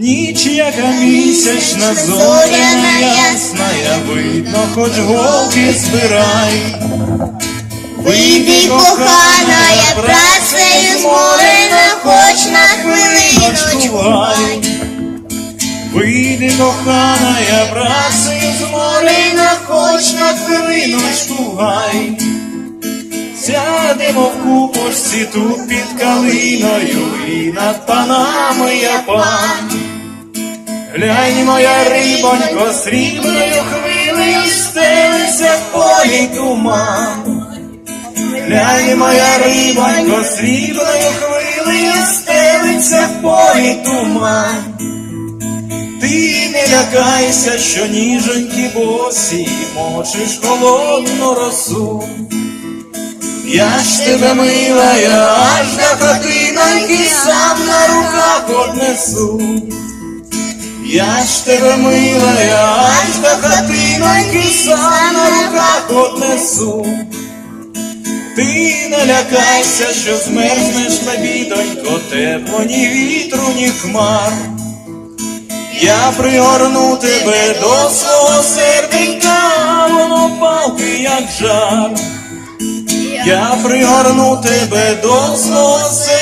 Ніч, яка місячна, зоряна ясна, я видно, хоч голки збирай. Вийди, кохана, я працею зморена, хоч на хвилиночку. Вийди, кохана, я працею зморена, хоч на хвилиночку гай. Сядемо в купочці тут під калиною, і над панами я пан. Глянь, моя рибонько, срібною хвилею стелиться в полі туман. Глянь, моя рибонько, срібною хвилею стелиться в полі туман. Ти не лякайся, що ніженькі босі мочиш холодну росу. Я ж тебе мила, я аж до хатиноньки сам на руках однесу. Я ж тебе мила, я аж до хатиноньки сам на руках однесу. Ти не лякайся, що змерзнеш лебідонько, тепло ні вітру, ні хмар. Я пригорну тебе до свого серденька, воно палки, як жар. Я пригорну тебе до свого серденька,